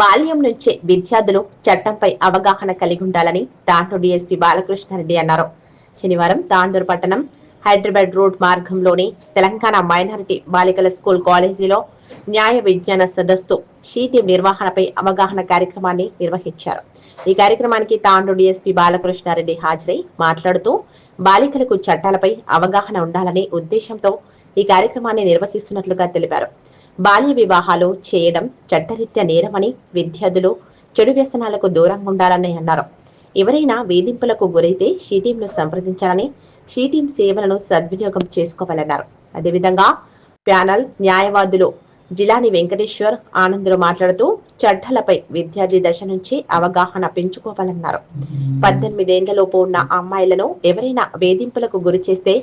బాల్యం నుంచే విద్యార్థులు చట్టంపై అవగాహన కలిగి ఉండాలని తాండూరు డీఎస్పీ బాలకృష్ణారెడ్డి అన్నారు. శనివారం తాండూరు పట్టణం హైదరాబాద్ రోడ్ మార్గంలోని తెలంగాణ మైనారిటీ బాలికల స్కూల్ కాలేజీలో న్యాయ విజ్ఞాన సదస్సు షీటి నిర్వహణపై అవగాహన కార్యక్రమాన్ని నిర్వహించారు. ఈ కార్యక్రమానికి తాండూరు డీఎస్పీ బాలకృష్ణారెడ్డి హాజరై మాట్లాడుతూ బాలికలకు చట్టాలపై అవగాహన ఉండాలనే ఉద్దేశంతో ఈ కార్యక్రమాన్ని నిర్వహిస్తున్నట్లుగా తెలిపారు. బాల్య వివాహాలు చేయడం చట్టరీత్యా నేరమని విద్యార్థులు చెడు వ్యసనాలకు దూరంగా ఉండాలని అన్నారు. ఎవరైనా వేధింపులకు గురైతే షీటీంను సంప్రదించాలని షీటీం సేవలను సద్వినియోగం చేసుకోవాలన్నారు. అదేవిధంగా ప్యానల్ న్యాయవాదులు జిలాని వెంకటేశ్వర్ ఆనందులు మాట్లాడుతూ చట్టాలపై విద్యార్థి దశ నుంచి అవగాహన పెంచుకోవాలన్నారు. పద్దెనిమిదేళ్ళలోపు ఉన్న అమ్మాయిలను ఎవరైనా వేధింపులకు గురి చేస్తే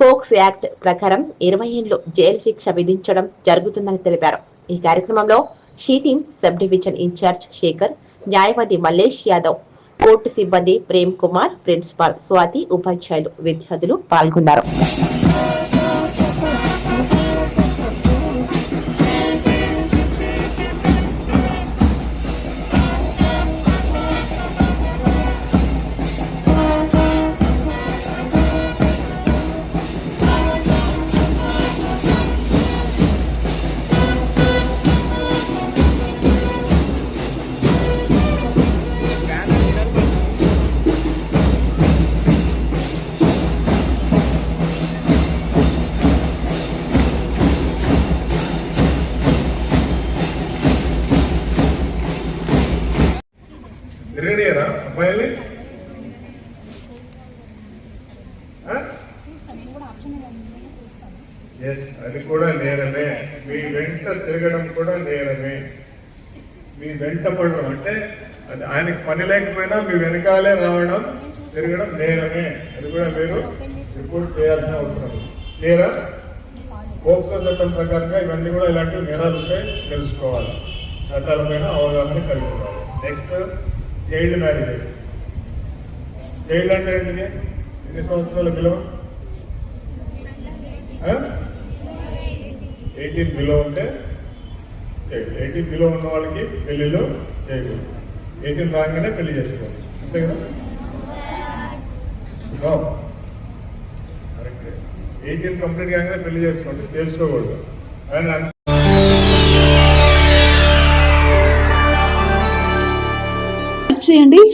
ఫోక్స్ యాక్ట్ ప్రకారం ఇరవై ఏళ్ళు జైలు శిక్ష విధించడం జరుగుతుందని తెలిపారు. ఈ కార్యక్రమంలో she team sub division incharge Shekhar న్యాయవాది మల్లేష్ యాదవ్ కోర్టు సిబ్బంది ప్రేమ్ కుమార్ ప్రిన్సిపాల్ స్వాతి ఉపాధ్యాయులు విద్యార్థులు పాల్గొన్నారు. తిరగనియరా అబ్బాయిల్ని ఎస్ అది కూడా నేరమే. మీ వెంట తిరగడం కూడా నేరమే. మీ వెంట పడడం అంటే అది ఆయనకి పని లేకపోయినా మీ వెనకాలే రావడం తిరగడం నేరమే. అది కూడా మీరు రిపోర్ట్ చేయాల్సిన అవసరం. నేరా పోక్సో చట్టం ప్రకారంగా ఇవన్నీ కూడా ఇలాంటి నేరాలు ఉంటాయి తెలుసుకోవాలి. చట్టాలపైన అవగాహన కలిగి ఉండాలి. నెక్స్ట్ చైల్డ్ మ్యారేజ్ చైల్డ్ అంటే ఏంటిది? ఎన్ని సంవత్సరాల బిలో ఎయిటీన్ బిలో ఉంటే చైల్డ్ ఎయిటీన్ బిలో ఉన్న వాళ్ళకి పెళ్ళిలో చేయకూడదు ఎయిటీన్ రాగానే పెళ్ళి చేసుకోవాలి అంతే కదా? కరెక్ట్. ఎయిటీన్ కంప్లీట్ కాగానే పెళ్ళి చేసుకోండి చేసుకోకూడదు. ఆయన